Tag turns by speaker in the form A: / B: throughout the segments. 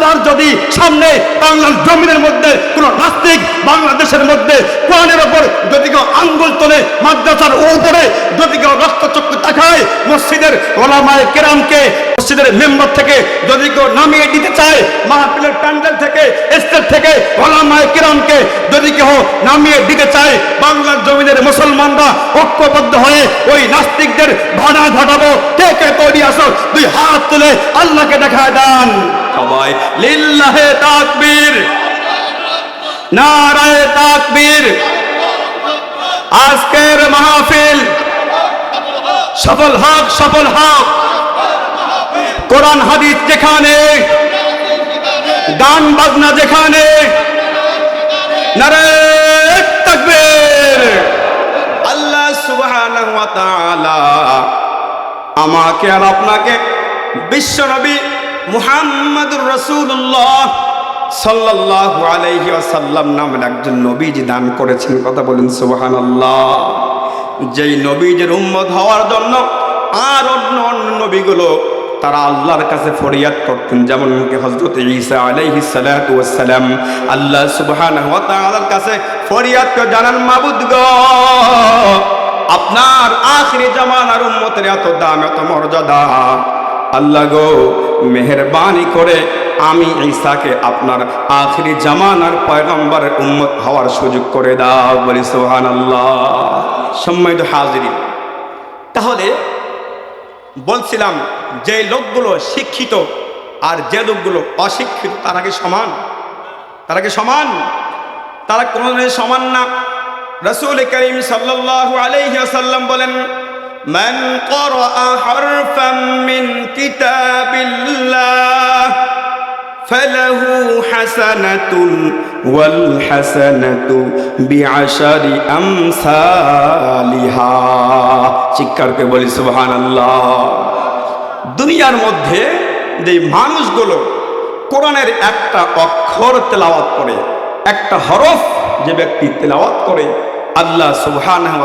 A: আবার যদি সামনে বাংলার জমিনের মধ্যে কোন নাস্তিক বাংলাদেশের মধ্যে কোরআনের ওপর যদি কেউ আঙ্গুল তোলে, মাদ্রাসার উপরে যদি কেউ রক্তচক্ষু তাকায় মসজিদের ওলামায় কেরামকে, মসজিদের মেম্বার থেকে যদি কেউ নামিয়ে দিতে চায়, মাহফিলের প্যান্ডেল থেকে, স্টেজ থেকে ওলামায় কেরামকে যদি কেউ নামিয়ে দিতে চায়, বাংলার জমিনের মুসলমানরা ঐক্যবদ্ধ হয়ে ওই নাস্তিকদের ভাড়া ঘটাবো কে কে তৈরি আসো, দুই হাত তুলে আল্লাহকে দেখায় দেন। সবাই, লিল্লাহে তাকবীর। নারায়ে তাকবীর। আজকের মাহফিল সফল হক সফল হক। কোরআন, হাদিস যেখানে, গান, বাজনা যেখানে নারে তাকবীর। আল্লাহ সুবহানাহু ওয়া তাআলা আমাকে আর আপনাকে বিশ্বনবী মুহাম্মদুর রাসূলুল্লাহ সাল্লাল্লাহু আলাইহি ওয়াসাল্লাম নামের একজন নবীজি দান করেছেন। কথা বলেন, সুবহানাল্লাহ। যেই নবীজের উম্মত হওয়ার জন্য আর অন্য অন্য নবীগুলো তারা আল্লাহর কাছে ফরিয়াদ করতেন। যেমন হজরত ঈসা ওয়াস সালাম আল্লাহ সুবহানাহু ওয়া তাআলার কাছে ফরিয়াদ করে জানান, মাবুদ গো, আপনার আখরি জামানার উম্মতের এত দাম, এত মর্যাদা আল্লাহ গো, মেহরবানি করে আমি ঈসাকে আপনার আখরি জামানার পয়গম্বরের উম্মত হওয়ার সুযোগ করে দাও, বলি সোহান আল্লাহ সম্মানিত হাজিরি তাহলে বলছিলাম যে লোকগুলো শিক্ষিত আর যে লোকগুলো অশিক্ষিত, তারা কি সমান? তারা কি সমান? তারা কোনোদিন সমান না? রসুল করিম সাল্লাল্লাহু আলাইহি ওয়াসাল্লাম বলেন من قرأ حرفا من كتاب الله فله حسنة والحسنة بعشر أمثالها চিৎকারকে বলি সুবহানাল্লাহ দুনিয়ার মধ্যে যে মানুষগুলো কোরআনের একটা অক্ষর তেলাওয়াত করে একটা হরফ যে ব্যক্তি তেলাওয়াত করে আল্লাহ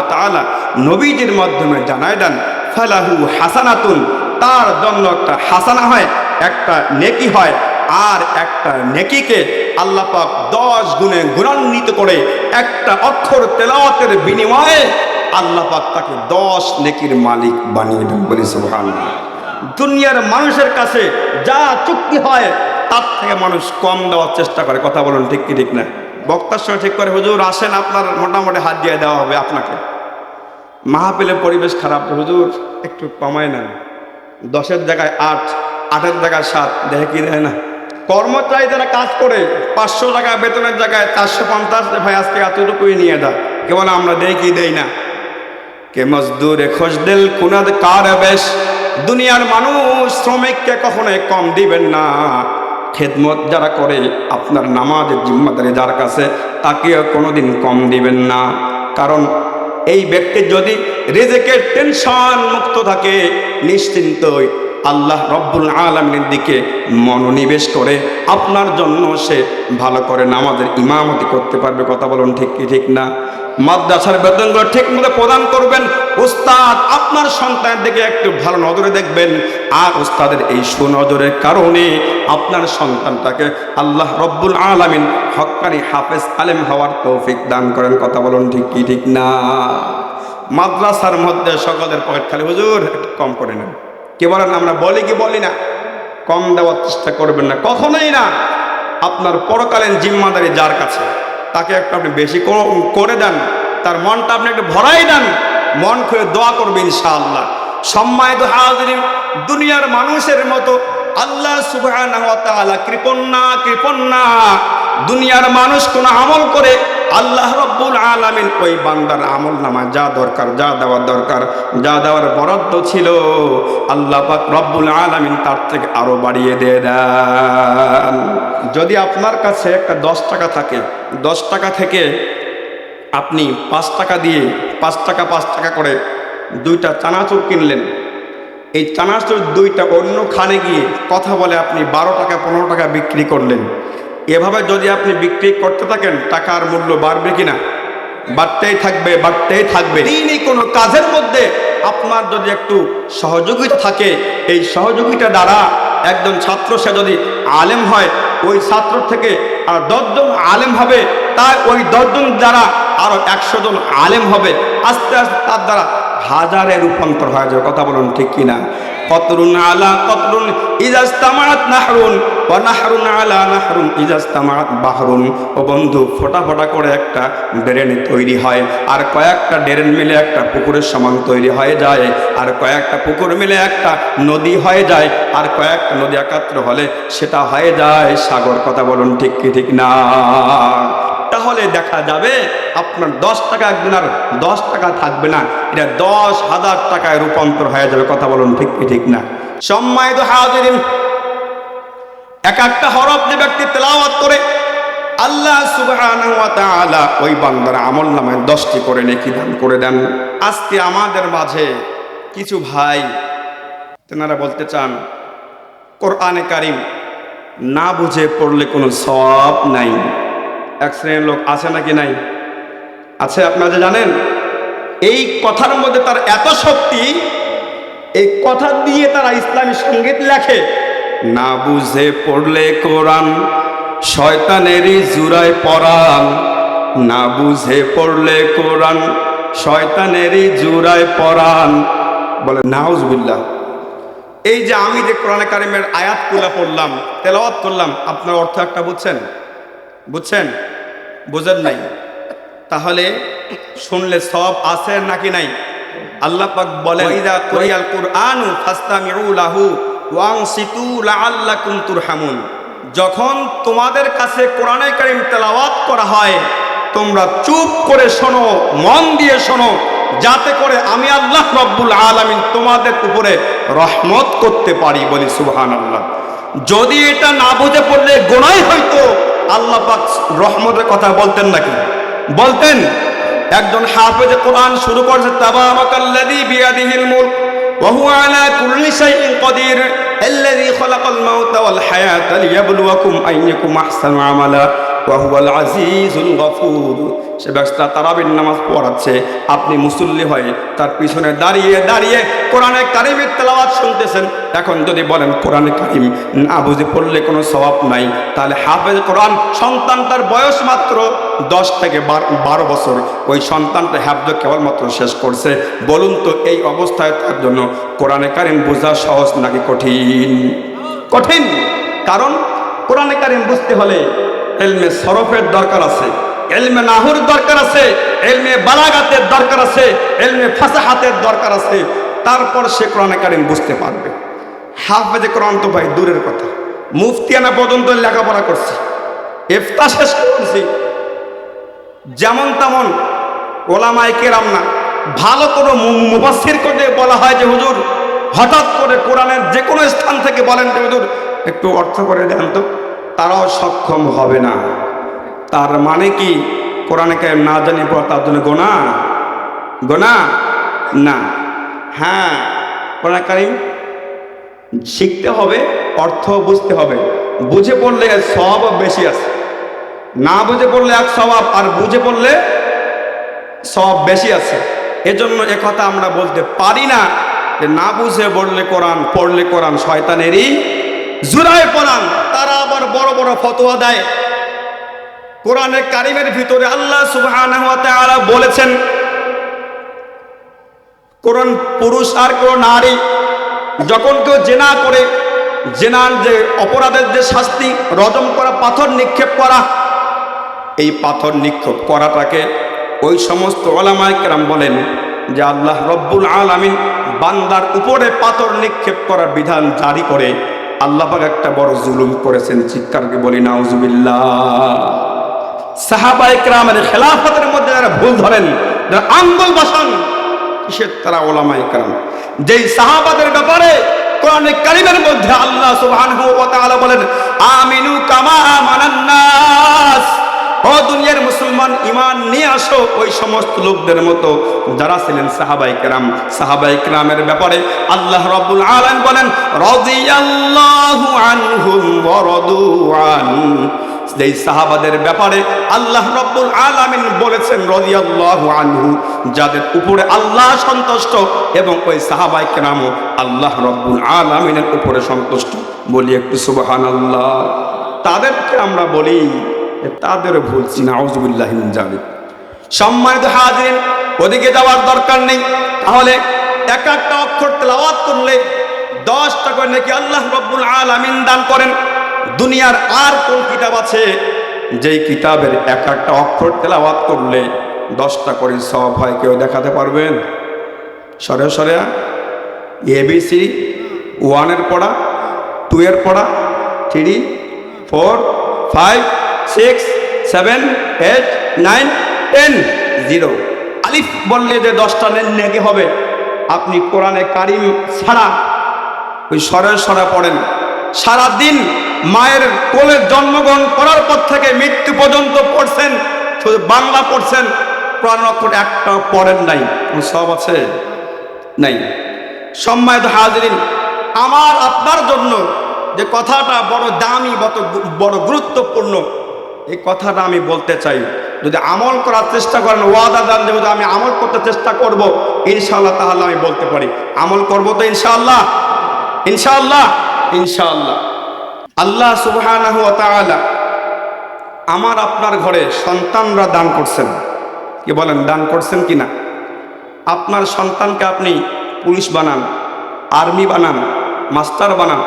A: তাআলা নবীজির মাধ্যমে জানায় দেন, ফালাহু হাসানাতুন তার জন্য একটা হাসানা হয়, একটা নেকি হয়, আর একটা নেকিকে আল্লাহ পাক দশ গুণে গুণান্বিত করে একটা অক্ষর তেলাওয়াতের বিনিময়ে আল্লাহ পাক তাকে দশ নেকির মালিক বানিয়ে দেন বলি সুবহানাল্লাহ। দুনিয়ার মানুষের কাছে যা চুক্তি হয়, তার থেকে মানুষ কম দেওয়ার চেষ্টা করে, কথা বলুন ঠিক কি ঠিক না? বক্তার সঙ্গে ঠিক করে, হুজুর, আসেন, আপনার মোটামুটি হাত দিয়ে দেওয়া হবে আপনাকে। মাহাপিলের পরিবেশ খারাপ, হুজুর, একটু কমায় নেন। দশের জায়গায় আট, আটের জায়গায় সাত, দেখে কি দেয় না। কর্মচারী যারা কাজ করে পাঁচশো টাকা বেতনের জায়গায় চারশো পঞ্চাশ। ভাই, আজকে এতটুকুই নিয়ে দা কেবল আমরা দেই কি দেই না? কে মজদুরে খোঁজদেল কুনাদ কার বেশ দুনিয়ার মানুষ শ্রমিককে কখনোই কম দিবেন না। খেদমত যারা করে, আপনার নামাজের জিম্মাদারি যার কাছে, তাকেও কোনোদিন কম দিবেন না। কারণ এই ব্যক্তি যদি রেজেকের টেনশন মুক্ত থাকে, নিশ্চিন্তই আল্লাহ রব্বুল আলমের দিকে মনোনিবেশ করে, আপনার জন্য সে ভালো করে নামাজের ইমামতি করতে পারবে। কথা বলুন ঠিক কি, ঠিক না? মাদ্রাসার বেতনগুলো ঠিক মতো প্রদান করবেন। উস্তাদ, আপনার সন্তানের দিকে একটু ভালো নজরে দেখবেন। আর উস্তাদের এই সুনজরের কারণে আপনার সন্তানটাকে আল্লাহ রব্বুল আলমিন হক্কানি হাফেজ আলেম হওয়ার তৌফিক দান করেন। কথা বলুন ঠিক কি, ঠিক না? মাদ্রাসার মধ্যে সকলের পকেট খালি। হুজুর, একটু কম করে নেন। কে বলেন? আমরা বলি কি বলি না? কম দেওয়ার চেষ্টা করবেন না। কখনোই না। আপনার পরকালীন জিম্মাদারি যার কাছে? তাকে একটু আপনি বেশি কর- দেন, তার মনটা আপনি একটু ভরাই দেন, মন খুলে দোয়া করবে ইনশাআল্লাহ। সম্মানিত হাজির দুনিয়ার মানুষের মতো আল্লাহ সুবাহ ওয়া না কৃপন্না কৃপন্না দুনিয়ার মানুষ কোন আমল করে, আল্লাহ রব্বুল আলামিন ওই বান্দার আমল নামা যা দরকার, যা দেওয়ার দরকার, যা দেওয়ার বরাদ্দ ছিল, আল্লাহ রব্বুল আলামিন তার থেকে আরও বাড়িয়ে দিয়ে দেন। যদি আপনার কাছে একটা দশ টাকা থাকে, দশ টাকা থেকে আপনি পাঁচ টাকা দিয়ে, পাঁচ টাকা পাঁচ টাকা করে দুইটা চানাচুর কিনলেন, এই চানাচুর দুইটা অন্য খানে গিয়ে কথা বলে আপনি বারো টাকা, পনেরো টাকা বিক্রি করলেন এভাবে যদি আপনি বিক্রি করতে থাকেন, টাকার মূল্য বাড়বে কিনা? বাড়তেই থাকবে বাড়তেই থাকবে। এই কোনো কাজের মধ্যে আপনার যদি একটু সহযোগিতা থাকে, এই সহযোগিতা দ্বারা একজন ছাত্র, সে যদি আলেম হয়, ওই ছাত্র থেকে আর দশজন আলেম হবে, তাই ওই দশজন দ্বারা আরও একশো জন আলেম হবে। আস্তে আস্তে তার দ্বারা হাজারে রূপান্তর হয়ে যাবে, কথা বলুন ঠিক কিনা? কতরুন আলা, কতরুন ইজাস্তামাত নাহরুন, ওয়া নাহরুন আলা নাহরুন ইজাস্তামাত বাহরুন। ও বন্ধু, ফোটা ফোটা করে একটা ড্রেন তৈরি হয়, আর কয়েকটা ড্রেন মিলে একটা পুকুরের সমান তৈরি হয়ে যায়, আর কয়েকটা পুকুর মিলে একটা নদী হয়ে যায়, আর কয়েকটা নদী একাত্র হলে সেটা হয়ে যায় সাগর, কথা বলুন ঠিক কি, ঠিক না? তাহলে দেখা যাবে আপনার দশ টাকা একদিন আর দশ টাকা থাকবে না। এটা দশ হাজার টাকায় রূপান্তর হয়ে যাবে, কথা বলুন ঠিক ঠিক না। সম্মানিত হাজিরিন, এক একটা হরফ যে ব্যক্তি তেলাওয়াত করে, আল্লাহ ওই বান্দার আমল নামায় দশটি করে নেকি দান করে দেন। আজকে আমাদের মাঝে কিছু ভাই, তেনারা বলতে চান, কোরআনে কারিম না বুঝে পড়লে কোনো সব নাই। এক শ্রেণির লোক আছে নাকি নাই? আছে, আপনারা জানেন? এই কথার মধ্যে তার এত শক্তি, এই কথা দিয়ে তারা ইসলামী সংগীত লেখে। না বুঝে পড়লে কোরআন, শয়তানেরই জুরায় পরাণ। না বুঝে পড়লে কোরআন, শয়তানেরই জুরায় পরাণ। বলে, নাউজবিল্লাহ। এই যে আমি যে কোরআনে কারিমের আয়াত কুলা পড়লাম, তেলাওয়াত করলাম, আপনার অর্থ একটা বুঝছেন? বুঝছেন? বুঝেন নাই। তাহলে শুনলে সব আছে নাকি নাই? আল্লাহ পাক বলেন ইদা কুরিয়াল কুরআনু ফাস্তামিউ লাহু ওয়ানসিতু লাআল্লাকুম তুরহামুন। যখন তোমাদের কাছে কোরআনে কারিম তেলাওয়াত করা হয়, তোমরা চুপ করে শোনো, মন দিয়ে শোনো, যাতে করে আমি আল্লাহ রব্বুল আলামিন তোমাদের উপরে রহমত করতে পারি বলি সুবহানাল্লাহ। যদি এটা না বুঝে পড়লে গোনাই হয়তো আল্লাহ পাক রহমতের কথা বলতেন নাকি? বলতেন, একজন হাফেজ কোরআন শুরু করছে, তাবারাকাল্লাযী বিয়াদিহিল মুলক, ওয়া হুয়া আলা কুল্লি শাইইন কাদির, আল্লাযী খালাকাল মাউতা ওয়াল হায়াতা লিয়াবলুয়াকুম আইয়াকুম আহসানু আমালা। সে ব্যবস্থা তারাবির নামাজ পড়াচ্ছে। আপনি মুসল্লি হয়ে তার পিছনে দাঁড়িয়ে দাঁড়িয়ে কোরআনে কারিমের তেলাওয়াত শুনতেছেন। এখন যদি বলেন কোরআনে কারিম না বুঝে পড়লে কোনো স্বভাব নাই। তাহলে হাফেজ কোরআন সন্তান তার বয়স মাত্র দশ থেকে বারো বছর। ওই সন্তানটা হাফজ কেবলমাত্র শেষ করছে। বলুন তো এই অবস্থায় তার জন্য কোরআনে কারিম বোঝা সহজ নাকি কঠিন? কঠিন। কারণ কোরআনে কারিম বুঝতে হলে এলমে সরফের দরকার আছে, এলমে নাহুর দরকার আছে, এলমে বালাগাতের দরকার আছে, এলমে ফাসাহাতের দরকার আছে। তারপর সে কোরআনে কারিম বুঝতে পারবে। হাফেজে কোরআন তো ভাই দূরের কথা। মুফতিয়ানা পর্যন্ত লেখাপড়া করছি। ইফতা শেষ করছি। যেমন তেমন ওলামাই কেরাম না। ভালো কোনো মুবাসির করে বলা হয় যে, হুজুর, হঠাৎ করে কোরআনের যে কোনো স্থান থেকে বলেন যে, হুজুর, একটু অর্থ করে দেন তো। তারাও সক্ষম হবে না। তার মানে কি? কোরআনে কায়েম না জানি পর তার জন্য গোনা? গোনা? না। হ্যাঁ কোরআন কারিম শিখতে হবে, অর্থ বুঝতে হবে। বুঝে পড়লে সব বেশি আছে। না বুঝে পড়লে এক স্বভাব আর বুঝে পড়লে সব বেশি আছে। এজন্য কথা আমরা বলতে পারি না যে না বুঝে পড়লে কোরআন পড়লে কোরআন, শয়তানেরই জুরায় পড়ান, তারা আবার বড় বড় ফতোয়া দেয়। কোরআনের কারিমের ভিতরে আল্লাহ তাআলা বলেছেন, কোরআন পুরুষ আর কোন নারী যখন কেউ জেনা করে, জেনার যে অপরাধের যে শাস্তি, রজম করা, পাথর নিক্ষেপ করা, এই পাথর নিক্ষেপ করাটাকে ওই সমস্ত ওলামায় কেরাম বলেন যে আল্লাহ রব্বুল আলামিন বান্দার উপরে পাথর নিক্ষেপ করার বিধান জারি করে আল্লাহ পাক একটা বড় জুলুম করেছেন, চিৎকারকে বলি, নাউজুবিল্লাহ। সাহাবা ইকরামের খেলাফতের মধ্যে যারা ভুল ধরেন, যারা আঙ্গুল বসান, কিসের তারা ওলামা ইকরাম যেই সাহাবাদের ব্যাপারে কারিমের মধ্যে আল্লাহ সুবহানাহু ওয়া তাআলা বলেন, আমিনু কামা আমানান ও দুনিয়ার মুসলমান ইমান নিয়ে আসো। ওই সমস্ত লোকদের মতো যারা ছিলেন সাহাবাই কেরাম, সাহাবাই কেরামের ব্যাপারে আল্লাহ রব্বুল আলামিন বলেন ওয়া আন। যেই সাহাবাদের ব্যাপারে আল্লাহ রব্বুল আলামিন বলেছেন, রাদিয়াল্লাহু আনহু, যাদের উপরে আল্লাহ সন্তুষ্ট এবং ওই সাহাবাই কেরামও আল্লাহ রব্বুল আলামিনের উপরে সন্তুষ্ট। বলি একটু সুবাহান আল্লাহ তাদেরকে আমরা বলি যে তাদের ভুলছি না আউজুবিল্লাহ জালিক সম্মানিত হাজির ওদিকে যাওয়ার দরকার নেই। তাহলে এক একটা অক্ষর তেলাওয়াত করলে দশ টাকা নাকি আল্লাহ রব্বুল আলামিন দান করেন। দুনিয়ার আর কোন কিতাব আছে যেই কিতাবের এক একটা অক্ষর তেলাওয়াত করলে দশটা করে সব হয় কেউ দেখাতে পারবেন? সরে সরে এবিসি ওয়ানের পড়া টু এর পড়া three four five six, seven, eight, nine, ten, zero. আলিফ বললে যে দশটা নেগে হবে। আপনি কোরআনে কারিম ছাড়া ওই সরে সরে পড়েন। সারাদিন মায়ের কোলে জন্মগ্রহণ করার পর থেকে মৃত্যু পর্যন্ত পড়ছেন, শুধু বাংলা পড়ছেন। কোরআন অক্ষর একটা পড়েন নাই। সব আছে? নাই। সম্মানিত হাজরিন, আমার আপনার জন্য যে কথাটা বড় দামি বড় গুরুত্বপূর্ণ এই কথাটা আমি বলতে চাই। যদি আমল করার চেষ্টা করেন, ওয়াদা দান যে আমি আমল করতে চেষ্টা করব, ইনশাআল্লাহ তাহলে আমি বলতে পারি। আমল করব তো ইনশাআল্লাহ? ইনশাআল্লাহ? ইনশাআল্লাহ। আল্লাহ তাআলা আমার আপনার ঘরে সন্তানরা দান করছেন। কি বলেন, দান করছেন কি না আপনার সন্তানকে আপনি পুলিশ বানান, আর্মি বানান, মাস্টার বানান।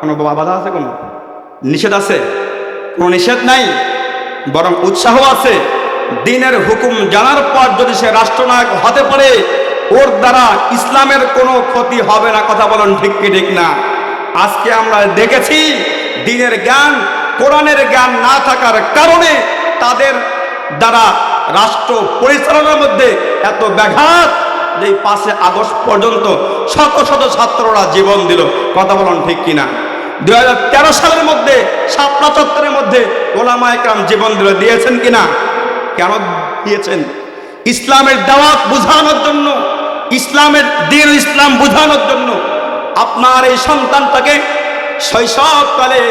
A: কোনো বাধা আছে কোনো? নিষেধ আছে? কোনো নিষেধ নাই, বরং উৎসাহ আছে। দিনের হুকুম জানার পর যদি সে রাষ্ট্রনায়ক হতে পারে, ওর দ্বারা ইসলামের কোনো ক্ষতি হবে না, কথা বলেন ঠিক কি, ঠিক না। আজকে আমরা দেখেছি, দিনের জ্ঞান, কোরআনের জ্ঞান না থাকার কারণে তাদের দ্বারা রাষ্ট্র পরিচালনার মধ্যে এত ব্যাঘাত যে পাঁচে আগস্ট পর্যন্ত শত শত ছাত্ররা জীবন দিল, কথা বলুন ঠিক কিনা তেরো সালের মধ্যে শাপলা চত্বরের মধ্যে ওলামা একরাম জীবন দিল। দিয়েছেন কিনা? কেন দিয়েছেন? ইসলামের দাওয়াত বুঝানোর জন্য, ইসলামের দিন ইসলাম বুঝানোর জন্য আপনার এই সন্তানটাকে শৈশবকালে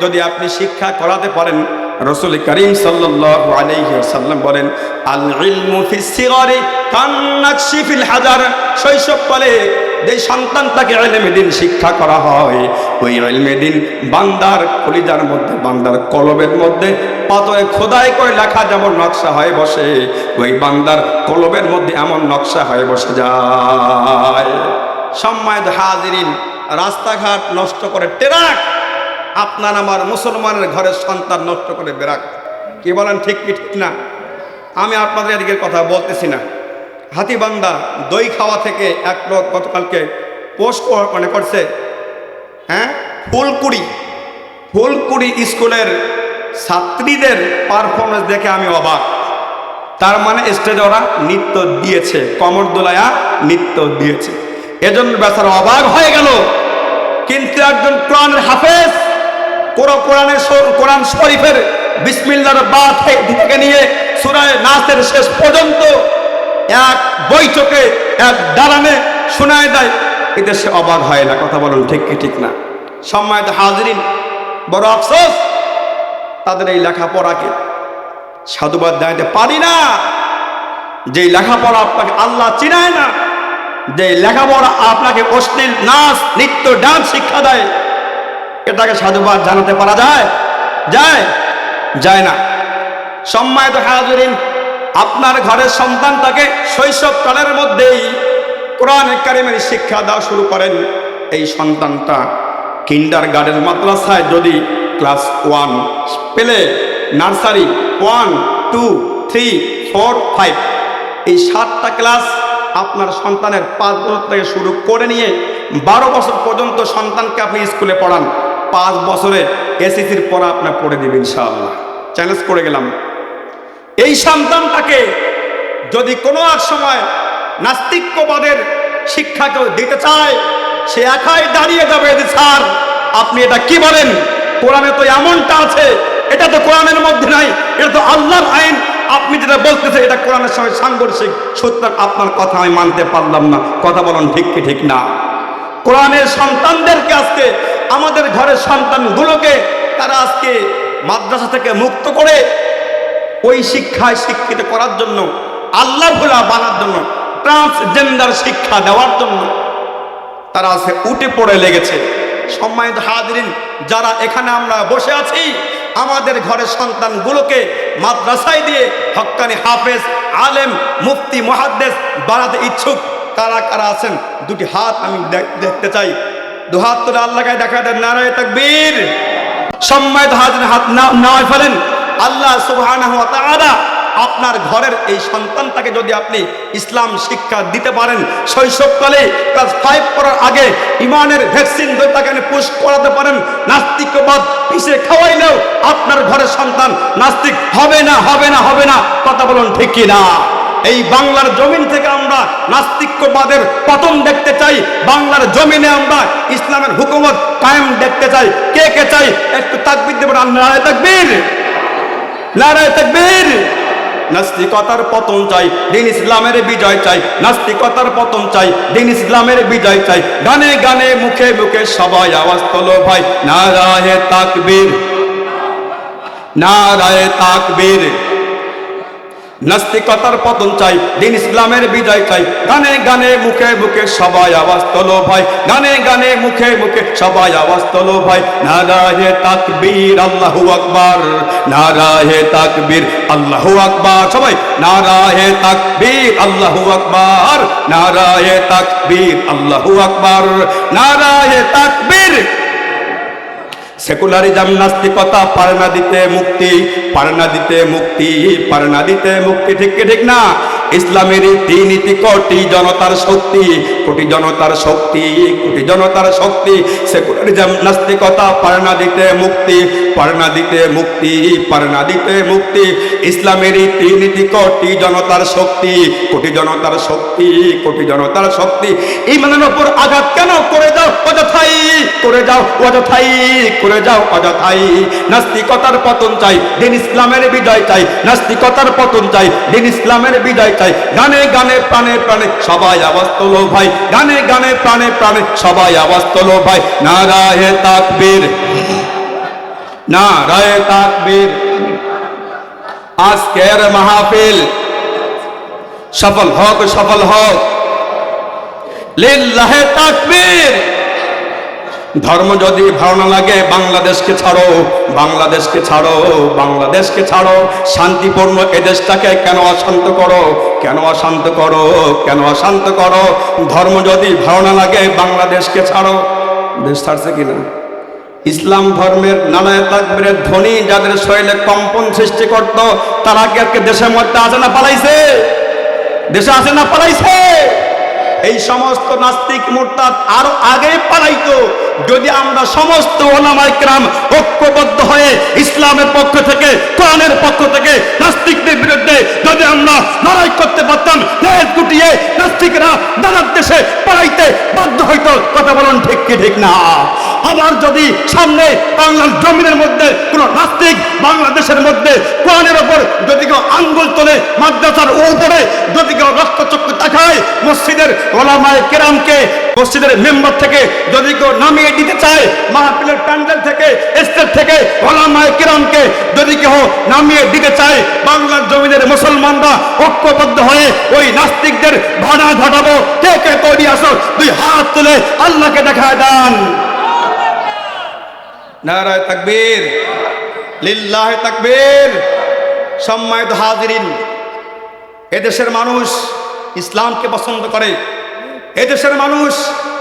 A: যদি আপনি শিক্ষা করাতে পারেন, রসুল করিম ওয়াসাল্লাম বলেন আল ইলমু ফিস সিগারি কান্নাকশি ফিল হাজার শৈশবকালে যে সন্তানটাকে ইলমে দিন শিক্ষা করা হয়, ওই ইলমে দিন বান্দার কলিজার মধ্যে, বান্দার কলবের মধ্যে, পাথরে খোদাই করে লেখা যেমন নকশা হয়ে বসে, ওই বান্দার কলবের মধ্যে এমন নকশা হয়ে বসে যায়। সম্মানিত হাজিরিন, রাস্তাঘাট নষ্ট করে টেরাক, আপনার আমার মুসলমানের ঘরের সন্তান নষ্ট করে বেরাক। কি বলেন ঠিক ঠিক না? আমি আপনাদের এদিকে কথা বলতেছি না। হাতিবান্দা দই খাওয়া থেকে এক লোক গতকালকে পোস্ট মানে করছে হ্যাঁ? ফুলকুড়ি ফুলকুড়ি স্কুলের ছাত্রীদের পারফরমেন্স দেখে আমি অবাক। তার মানে স্টেজে ওরা নৃত্য দিয়েছে কমর দোলায়া নৃত্য দিয়েছে। এজন্য বেচারা অবাক হয়ে গেল। কিন্তু একজন কোরআনের হাফেজ কোরআ- কোরআনের কোরআন শরীফের বিসমিল্লার বা থেকে নিয়ে সুরায় নাচের শেষ পর্যন্ত এক বৈঠকে, এক দালানে শোনায় দেয়। সে অবাক হয় না, কথা বলুন ঠিক কি ঠিক না। সম্মানিত হাজরিন, বড় আফসোস, তাদের এই লেখাপড়াকে সাধুবাদ জানাতে পারি না। যে লেখাপড়া আপনাকে আল্লাহ চিনায় না যে লেখাপড়া আপনাকে অশ্লীল নাচ, নৃত্য, ডান্স শিক্ষা দেয়, এটাকে সাধুবাদ জানাতে পারা যায়? যায়? যায় না। সম্মানিত হাজরিন আপনার ঘরের সন্তানটাকে শৈশবকালের মধ্যেই কোরআন কারিমের শিক্ষা দেওয়া শুরু করেন। এই সন্তানটা কিন্ডার গার্ডেন মাদ্রাসায় যদি ক্লাস ওয়ান পেলে nursery one two three four five এই সাতটা ক্লাস আপনার সন্তানের পাঁচ বছর থেকে শুরু করে নিয়ে বারো বছর পর্যন্ত সন্তানকে আপনি স্কুলে পড়ান। পাঁচ বছরে এসএসসির পড়া আপনার পড়ে দেবেন ইনশাআল্লাহ। চ্যালেঞ্জ করে গেলাম। এই সন্তানটাকে যদি কোনো এক সময় নাস্তিক্যবাদের শিক্ষা কেউ দিতে চায়, সে একাই দাঁড়িয়ে যাবে যে স্যার আপনি এটা কি বলেন? কোরআনে তো এমনটা আছে, এটা তো কোরআনের মধ্যে নাই, এটা তো আল্লাহর আইন। আপনি যেটা বলতেছে এটা কোরআনের সঙ্গে সাংঘর্ষিক। সুতরাং আপনার কথা আমি মানতে পারলাম না। কথা বলুন ঠিক কি, ঠিক না? কোরআনের সন্তানদেরকে আজকে, আমাদের ঘরের সন্তানগুলোকে তারা আজকে মাদ্রাসা থেকে মুক্ত করে ওই শিক্ষায় শিক্ষিত করার জন্য, আল্লাহ ভোলা বানার জন্য ট্রান্সজেন্ডার শিক্ষা দেওয়ার জন্য তারা আজকে উঠে পড়ে লেগেছে। সম্মানিত হাজরিন, যারা এখানে আমরা বসে আছি, আমাদের ঘরের সন্তানগুলোকে মাদ্রাসায় দিয়ে হক্কানি হাফেজ, আলেম, মুফতি মহাদ্দেশ বানাতে ইচ্ছুক, কারা কারা আছেন? দুটি হাত আমি দেখ- দেখতে চাই। দু হাত তুলে আল্লাহকে দেখা দেন, নারায় তাকবীর। সম্মানিত হাজরিন, হাত না নাও ফেলেন। আল্লাহ তাআলা আপনার ঘরের এই সন্তানটাকে যদি আপনি ইসলাম শিক্ষা দিতে পারেন, শৈশবকালে ক্লাস ফাইভ করার আগে ইমানের ভ্যাকসিন যদি তাকে পুশ করাতে পারেন, নাস্তিকবাদ পিছে খাওয়াইলেও আপনার ঘরের সন্তান নাস্তিক হবে না হবে না হবে না, কথা বলুন ঠিক না? এই বাংলার জমিন থেকে আমরা নাস্তিক্যবাদের পতন দেখতে চাই, বাংলার জমিনে আমরা ইসলামের হুকুমত কায়েম দেখতে চাই। কে কে চাই? একটু তাকবির দেবেন নারায় তাকবীর। নারায় তাকবীর। নাস্তিকতার পতন চাই, দিন ইসলামের বিজয় চাই। নাস্তিকতার পতন চাই, দিন ইসলামের বিজয় চাই। গানে গানে, মুখে মুখে সবাই আওয়াজ তোলো ভাই। নারায় তাকবীর। নারায় তাকবীর। নাস্তিকতার পতন চাই, দিন ইসলামের বিজয় চাই। গানে গানে মুখে মুখে সবাই আওয়াজ তোলো ভাই, গানে গানে মুখে মুখে সবাই আওয়াজ তোলো ভাই। নারায়ে তাকবীর, আল্লাহু আকবার, নারায়ে তাকবীর, আল্লাহু আকবার। সবাই, নারায়ে তাকবীর, আল্লাহু আকবার, নারায়ে তাকবীর, আল্লাহু আকবার, নারায়ে তাকবীর। সেকুলারিজম, নাস্তিকতা পারে না দিতে মুক্তি পারে না দিতে মুক্তি পারে না দিতে মুক্তি, ঠিক ঠিক না? ইসলামের নীতি কোটি জনতার শক্তি, কোটি জনতার শক্তি, কোটি জনতার শক্তি। সেকুলারিজম, নাস্তিকতা পারে না দিতে মুক্তি পারে না দিতে মুক্তি পারে না দিতে মুক্তি। ইসলামের নীতি কোটি জনতার শক্তি, কোটি জনতার শক্তি, কোটি জনতার শক্তি। ইমানের ওপর আঘাত কেন? করে যাও অযথাই, করে যাও অযথাই করে যাও অযথাই। নাস্তিকতার পতন চাই, দিন ইসলামের বিজয় চাই, নাস্তিকতার পতন চাই, দিন ইসলামের বিজয় চাই। গানে গানে প্রাণে প্রাণে সবাই তোলো ভাই গানে গানে প্রাণে প্রাণে সবাই তোলো ভাই নারায়ে তাকবীর নারায়ে তাকবীর। আজকের মাহফিল সফল হোক সফল হোক। লিল্লাহে তাকবীর। ধর্ম যদি ভালো না লাগে, বাংলাদেশকে ছাড়ো বাংলাদেশকে ছাড়ো বাংলাদেশকে ছাড়ো, শান্তিপূর্ণ এ দেশটাকে কেন অশান্ত করো, কেন অশান্ত করো, কেন অশান্ত করো? ধর্ম যদি ভালো না লাগে, বাংলাদেশকে ছাড়ো। দেশ ছাড়ছে কিনা? ইসলাম ধর্মের নানা তাকবীরের ধ্বনি যাদের শরীরে কম্পন সৃষ্টি করত, তারা কি আজকে দেশের মধ্যে আছে না পালাইছে? দেশে আছে না পালাইছে? এই সমস্ত নাস্তিক মোরতাদ আরও আগে পালাইতো। যদি আমরা সমস্ত ওলামাইকরাম ঐক্যবদ্ধ হয়ে ইসলামের পক্ষ থেকে, কোরআনের পক্ষ থেকে নাস্তিকদের বিরুদ্ধে যদি আমরা লড়াই করতে পারতাম, দেশ গুটিয়ে নাস্তিকরা নানার দেশে পালাইতে বাধ্য হইতো, কথা বলুন ঠিক কি ঠিক না? আবার যদি সামনে বাংলার জমিনের মধ্যে কোন নাস্তিক বাংলাদেশের মধ্যে কোরআনের ওপর যদি কেউ আঙ্গুল তোলে, মাদ্রাসার উপরে যদি কেউ রক্তচক্ষু দেখায়, মসজিদের ওলামায় কেরামকে মসজিদের মেম্বার থেকে যদি কেউ নামিয়ে দিতে চায়, মাহফিলের প্যান্ডেল থেকে, স্টেজ থেকে, ওলামায় কেরামকে যদি কেউ নামিয়ে দিতে চায়, বাংলার জমিনের মুসলমানরা ঐক্যবদ্ধ হয়ে ওই নাস্তিকদের ভাড়া ঘটাবো কে কে তৈরি আসো, দুই হাত তুলে আল্লাহকে দেখা দেন। নারায় তাকবীর, লিল্লাহ তাকবীর, সম্মানিত হাজিরিন, এদেশের মানুষ ইসলামকে পছন্দ করে। এদেশের মানুষ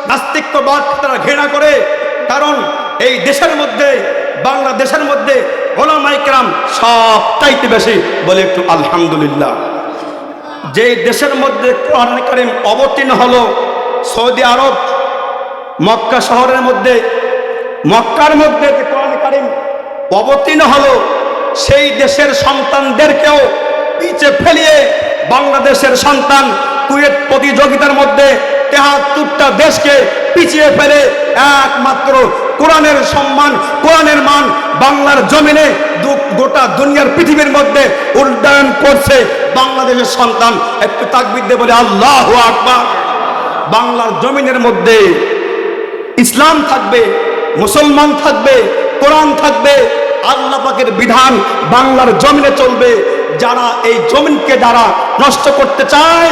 A: নাস্তিক্যবাদ তারা ঘৃণা করে, কারণ এই দেশের মধ্যে, বাংলাদেশের মধ্যে ওলামাইকরাম সব চাইতে বেশি বলে একটু আলহামদুলিল্লাহ। যে দেশের মধ্যে কোরআন কারিম অবতীর্ণ হলো, সৌদি আরব, মক্কা শহরের মধ্যে, মক্কার মধ্যে যে কোরআন কারিম অবতীর্ণ হলো, সেই দেশের সন্তানদেরকেও পিছে ফেলিয়ে বাংলাদেশের সন্তান কুয়েত প্রতিযোগিতার মধ্যে তেহাত্তরটা দেশকে পিছিয়ে ফেলে একমাত্র কোরআনের সম্মান, কোরআনের মান বাংলার জমিনে গোটা দুনিয়ার পৃথিবীর মধ্যে উন্নয়ন করছে বাংলাদেশের সন্তান। একটু তাকবিদ বলে, আল্লাহ আকবার। বাংলার জমিনের মধ্যে ইসলাম থাকবে, মুসলমান থাকবে, কোরআন থাকবে, আল্লাহ পাকের বিধান বাংলার জমিনে চলবে। যারা এই জমিনকে যারা নষ্ট করতে চায়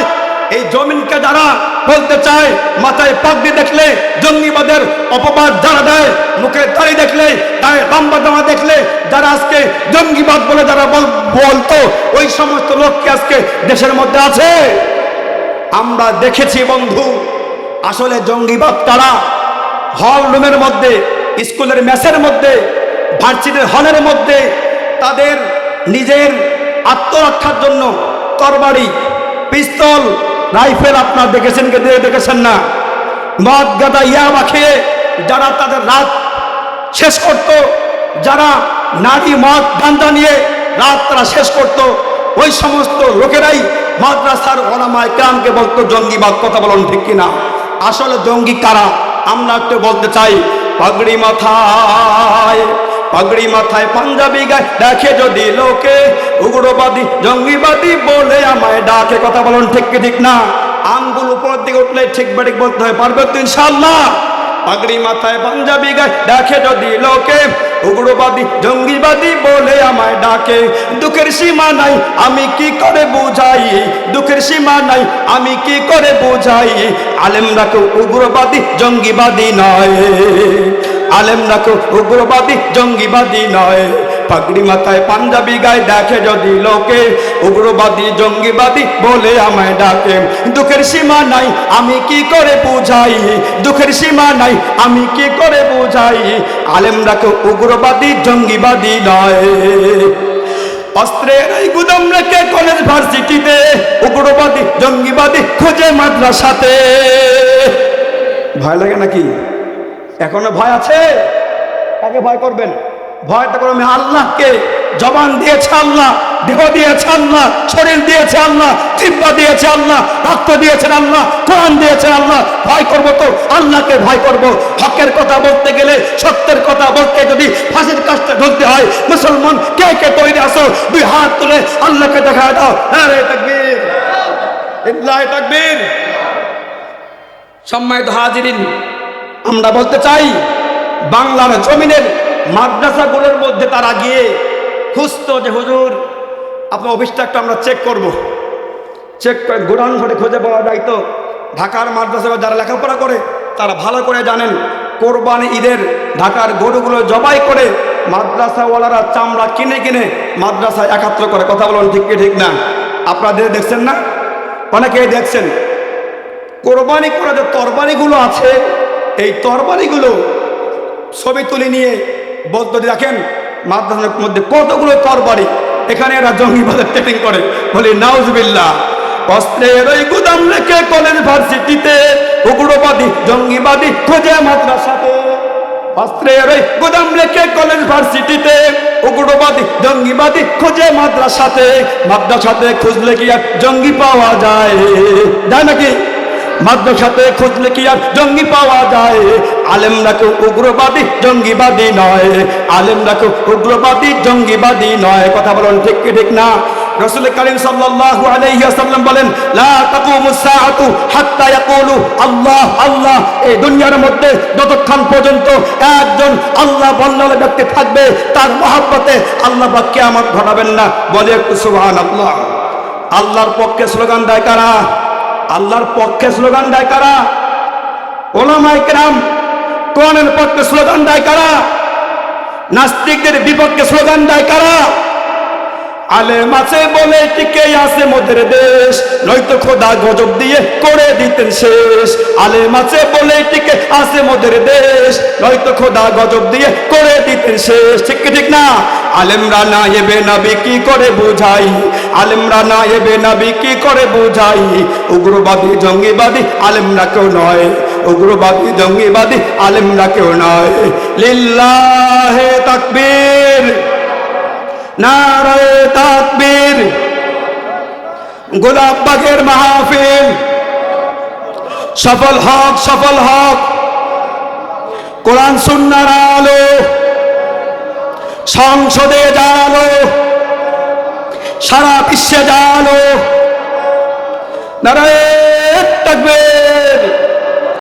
A: এই জমিনকে যারা বলতে চায়, মাথায় পাগড়ি দেখলে জঙ্গিবাদের অপবাদ যারা দেয় মুখে দাড়ি দেখলে তাই লম্বা জামা দেখলে যারা আজকে জঙ্গিবাদ বলে যারা বল- বলতো, ওই সমস্ত লোককে আজকে দেশের মধ্যে আছে? আমরা দেখেছি বন্ধু, আসলে জঙ্গিবাদ তারা হল রুমের মধ্যে স্কুলের মেসের মধ্যে ভার্সিটির হলের মধ্যে, তাদের নিজের আত্মরক্ষার জন্য তরবারি, পিস্তল রাইফেল আপনার দেখেছেন কে? দেখেছেন না? মদ, গাদা, ইয়াবা খেয়ে যারা তাদের রাত শেষ করত, যারা নারী মদ, গান্দা নিয়ে রাত তারা শেষ করত, ওই সমস্ত লোকেরাই মাদ্রাসার ওলামায় কামকে বলতো জঙ্গিবাদ কথা বলুন ঠিক কিনা? আসলে জঙ্গি কারা? আমরা একটু বলতে চাই, পাগড়ি মাথায়। পাগড়ি মাথায় পাঞ্জাবি গায়ে দেখে যদি লোকে উগ্রবাদী, জঙ্গিবাদী বলে আমায় ডাকে, কথা বলুন ঠিক কি ঠিক না? আঙ্গুল উপরের দিকে উঠলে ঠিক বেঠিক বলতে হয়, পারবে তো ইনশাল্লাহ পাগড়ি মাথায় পাঞ্জাবি গায়ে দেখে যদি লোকে উগ্রবাদী, জঙ্গিবাদী বলে আমায় ডাকে, দুঃখের সীমা নাই, আমি কি করে বুঝাই? দুঃখের সীমা নাই, আমি কি করে বুঝাই? আলেমরা কেউ উগ্রবাদী, জঙ্গিবাদী নয়। আলেমরা কেউ উগ্রবাদী, জঙ্গিবাদী নয়। পাগড়ি মাথায় পাঞ্জাবি গায়ে দেখে যদি লোকে উগ্রবাদী, জঙ্গিবাদী বলে আমায় ডাকে। দুঃখের সীমা নাই, আমি কি করে বুঝাই? দুঃখের সীমা নাই, আমি কি করে বুঝাই? আলেমরা কেউ উগ্রবাদী, জঙ্গিবাদী নয়। অস্ত্রের এই গুদাম রেখে কলেজ ভার্সিটিতে উগ্রবাদী, জঙ্গিবাদী খোঁজে মাদ্রাসাতে। ভয় লাগে নাকি? এখনও ভয় আছে? কাকে ভয় করবেন? ভয়টা করবেন, আল্লাহকে। জবান দিয়েছে আল্লাহ, দেহ দিয়েছে আল্লাহ, শরীর দিয়েছে আল্লাহ, জিব্বা দিয়েছে আল্লাহ, রক্ত দিয়েছেন আল্লাহ, কোরআন দিয়েছেন আল্লাহ। ভয় করব তো, আল্লাহকে ভয় করব। হকের কথা বলতে গেলে, সত্যের কথা বলতে যদি ফাঁসির কাজটা ঢুকতে হয়, মুসলমান কে কে তৈরি আসো দুই হাত তুলে আল্লাহকে দেখা দাও। হ্যাঁ তাকবীর। ইল্লাহি তাকবীর। সম্মানিত হাজিরিন আমরা বলতে চাই, বাংলার জমিনের মাদ্রাসাগুলোর মধ্যে তারা গিয়ে খুঁজতো যে, হুজুর, আপনার অফিসটা একটু আমরা চেক করব। চেক করে গোডাউন ঘরে খুঁজে পাওয়া যায় তো। ঢাকার মাদ্রাসায় যারা লেখাপড়া করে, তারা ভালো করে জানেন। কোরবানি ঈদের ঢাকার গরুগুলো জবাই করে মাদ্রাসাওয়ালারা চামড়া কিনে কিনে মাদ্রাসায় একাত্র করে। কথা বলুন ঠিক কি ঠিক না? আপনাদের দেখছেন না? অনেকেই দেখছেন। কোরবানি করা যে তরবারিগুলো আছে এই তরবারিগুলো ছবি তুলে নিয়ে বলতে দেখেন মাদ্রাসার মধ্যে কতগুলো তরবারি? এখানে এরা জঙ্গিবাদের ট্রেনিং করে। বলি নাউজবিল্লা অস্ত্রের ওই গুদাম রেখে কলেজ ভার্সিটিতে। উগ্রবাদী, জঙ্গিবাদী খোঁজে মাদ্রাসাতে। অস্ত্রের ওই গুদাম রেখে কলেজ ভার্সিটিতে। উগ্রবাদী, জঙ্গিবাদী খোঁজে মাদ্রাসাতে। মাদ্রাসাতে খুঁজলে কি আর জঙ্গি পাওয়া যায়? মাদ্রাসাতে খুঁজলে কি আর জঙ্গি পাওয়া যায়? আলেমরা কেউ উগ্রবাদী, জঙ্গিবাদী নয়। আলেমরা কেউ উগ্রবাদী, জঙ্গিবাদী নয়। কথা বলুন ঠিক কি ঠিক না? বলেন আল্লাহ আল্লাহ। এই দুনিয়ার মধ্যে পর্যন্ত একজন আল্লাহ থাকবে, তার আল্লাহ কিয়ামত ঘটাবেন না। বলে আল্লাহর পক্ষে স্লোগান দেয় কারা? আল্লাহর পক্ষে স্লোগান দেয় কারা? ওলামাই কেরাম, কোরআনের পক্ষে স্লোগান দেয় কারা? নাস্তিকদের বিপক্ষে স্লোগান দেয় কারা? আলেম আছে বলে টিকে আছে মোদের দেশ। নয়তো খোদা গজব দিয়ে করে দিতেন শেষ। আলেম আছে বলে টিকে আছে মোদের দেশ। নয়তো খোদা গজব দিয়ে করে দিতেন শেষ। ঠিক ঠিক না? আলেমরা না এবে নাবি কি করে বুঝাই? আলেমরা না এবে নাবি কি করে বুঝাই? উগ্রবাদী, জঙ্গিবাদী আলেমরা কেউ নয়। উগ্রবাদী, জঙ্গিবাদী আলেমরা কেউ নয়। লিল্লাহে তাকবীর। নারায় তাকবীর, গোলাপ বাগের মাহফিল, সফল হক সফল হক, কোরআন সুন্নার আলো, সংসদে জালো সারা বিশ্বে জালো নারায় তাকবীর।